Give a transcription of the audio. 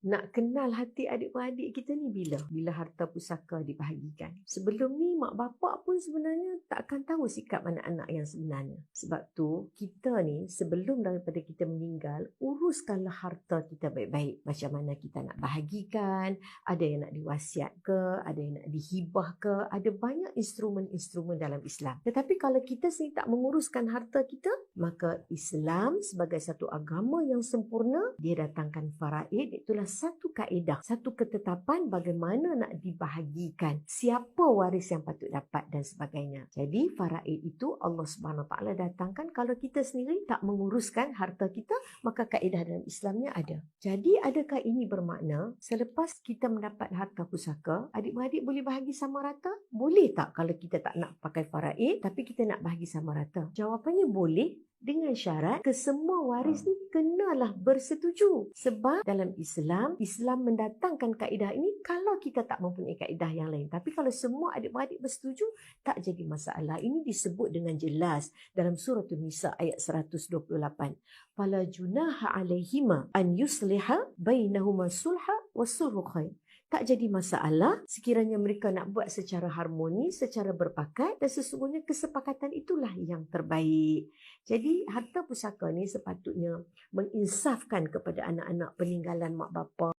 nak kenal hati adik-beradik kita ni bila? Bila harta pusaka dibahagikan. Sebelum ni mak bapak pun sebenarnya tak akan tahu sikap anak-anak yang sebenarnya. Sebab tu kita ni sebelum daripada kita meninggal, uruskanlah harta kita baik-baik. Macam mana kita nak bahagikan, ada yang nak diwasiat ke, ada yang nak dihibah ke, ada banyak instrumen-instrumen dalam Islam. Tetapi kalau kita sendiri tak menguruskan harta kita, maka Islam sebagai satu agama yang sempurna, dia datangkan faraid, itulah satu kaedah, satu ketetapan bagaimana nak dibahagikan, siapa waris yang patut dapat dan sebagainya. Jadi faraid itu Allah Subhanahu taala datangkan kalau kita sendiri tak menguruskan harta kita, maka kaedah dalam Islamnya ada. Jadi adakah ini bermakna selepas kita mendapat harta pusaka, adik-beradik boleh bahagi sama rata? Boleh tak kalau kita tak nak pakai faraid tapi kita nak bahagi sama rata? Jawapannya boleh dengan syarat kesemua waris ni kenalah bersetuju. Sebab dalam Islam Islam mendatangkan kaedah ini kalau kita tak mempunyai kaedah yang lain. Tapi kalau semua adik-beradik bersetuju tak jadi masalah. Ini disebut dengan jelas dalam surah An-Nisa ayat 128 fala junaha alaihima an yusliha bainahuma sulha wasulhu khair. Tak jadi masalah sekiranya mereka nak buat secara harmoni, secara berpakat dan sesungguhnya kesepakatan itulah yang terbaik. Jadi harta pusaka ni sepatutnya menginsafkan kepada anak-anak peninggalan mak bapa